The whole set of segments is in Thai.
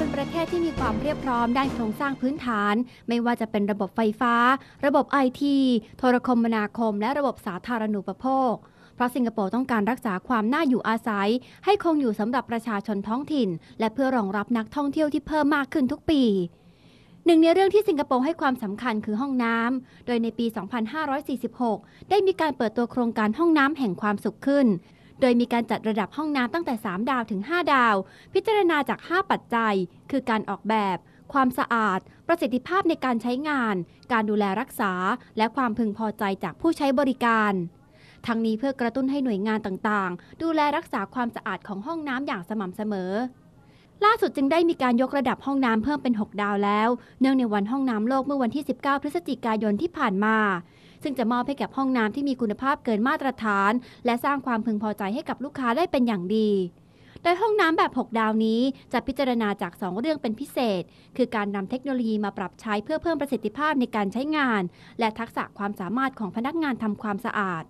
เป็นประเทศที่มีความเรียบพร้อมด้านโครงสร้างพื้นฐาน ไม่ว่าจะเป็นระบบไฟฟ้า ระบบไอทีโทรคมนาคม และระบบสาธารณูปโภคเพราะสิงคโปร์ต้องการรักษาความน่าอยู่อาศัย ให้คงอยู่สำหรับประชาชนท้องถิ่น และเพื่อรองรับนักท่องเที่ยวที่เพิ่มมากขึ้นทุกปี หนึ่งในเรื่องที่สิงคโปร์ให้ความสำคัญคือห้องน้ำ โดยในปี 2546 ได้มีการเปิดตัวโครงการห้องน้ำแห่งความสุขขึ้น โดยมีการจัดระดับห้องน้ำตั้งแต่ 3 ดาวถึง 5 ดาว พิจารณาจาก 5 ปัจจัย คือการออกแบบ ความสะอาด ประสิทธิภาพในการใช้งาน การดูแลรักษา และความพึงพอใจจากผู้ใช้บริการทั้งนี้เพื่อกระตุ้นให้หน่วยงานต่างๆ ดูแลรักษาความสะอาดของห้องน้ำอย่างสม่ำเสมอ ล่าสุดจึงได้มีการยกระดับห้องน้ำเพิ่มเป็น 6 ดาวแล้ว เนื่องในวันห้องน้ำโลกเมื่อวันที่ 19 พฤศจิกายนที่ผ่านมา ซึ่งจะมอบให้กับห้องน้ำที่มีคุณภาพเกินมาตรฐาน และสร้างความพึงพอใจให้กับลูกค้าได้เป็นอย่างดีโดยห้องน้ำแบบ 6 ดาวนี้จะพิจารณาจาก 2 เรื่องเป็นพิเศษ คือการนำเทคโนโลยีมาปรับใช้เพื่อเพิ่มประสิทธิภาพในการใช้งาน และทักษะความสามารถของพนักงานทำความสะอาด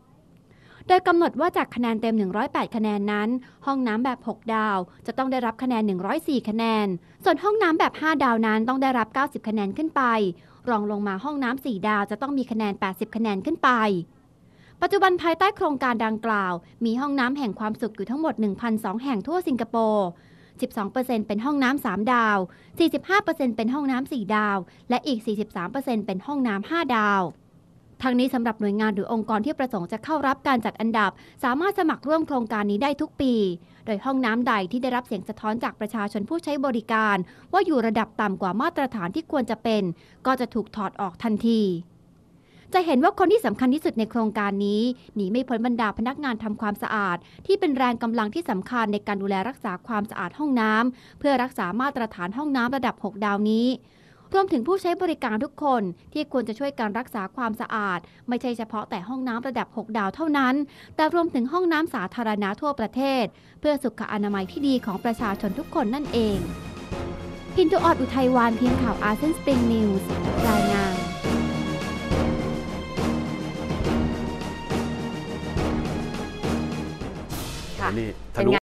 ดยกำหนดว่าจากคะแนนเต็ม 108 คะแนนนั้น ห้องน้ำแบบ 6 ดาว จะต้องได้รับคะแนน 104 คะแนน ส่วนห้องน้ำแบบ 5 ดาวนั้นต้องได้รับ 90 คะแนนขึ้นไป รองลงมาห้องน้ำ4ดาวจะต้องมีคะแนน 80 คะแนนขึ้นไป ปัจจุบันภายใต้โครงการดังกล่าว มีห้องน้ำแห่งความสุขอยู่ทั้งหมด 1,002 แห่งทั่วสิงคโปร์ 12%เป็นห้องน้ำ3ดาว 45%เป็นห้องน้ำ4ดาว และอีก 43%เป็นห้องน้ำ5ดาว ทั้งนี้สำหรับหน่วยงานหรือองค์กรที่ประสงค์จะเข้ารับการจัดอันดับ สามารถสมัครร่วมโครงการนี้ได้ทุกปี โดยห้องน้ำใดที่ได้รับเสียงสะท้อนจากประชาชนผู้ใช้บริการ ว่าอยู่ระดับต่ำกว่ามาตรฐานที่ควรจะเป็น ก็จะถูกถอดออกทันทีจะเห็นว่าคนที่สำคัญที่สุดในโครงการนี้หนีไม่พ้นบรรดาพนักงานทำความสะอาด ที่เป็นแรงกำลังที่สำคัญในการดูแลรักษาความสะอาดห้องน้ำเพื่อรักษามาตรฐานห้องน้ำระดับ 6 ดาวนี้ รวมถึงผู้ใช้บริการทุกคนที่ควรจะช่วยการรักษาความสะอาด ไม่ใช่เฉพาะแต่ห้องน้ำระดับ 6 ดาวเท่านั้น แต่รวมถึงห้องน้ำสาธารณะทั่วประเทศ เพื่อสุขอนามัยที่ดีของประชาชนทุกคนนั่นเอง พินตุออดอุทัยวานเพียงข่าวอาเซียนสปริงนิวส์รายงานค่ะนี่เป็นทะลุไง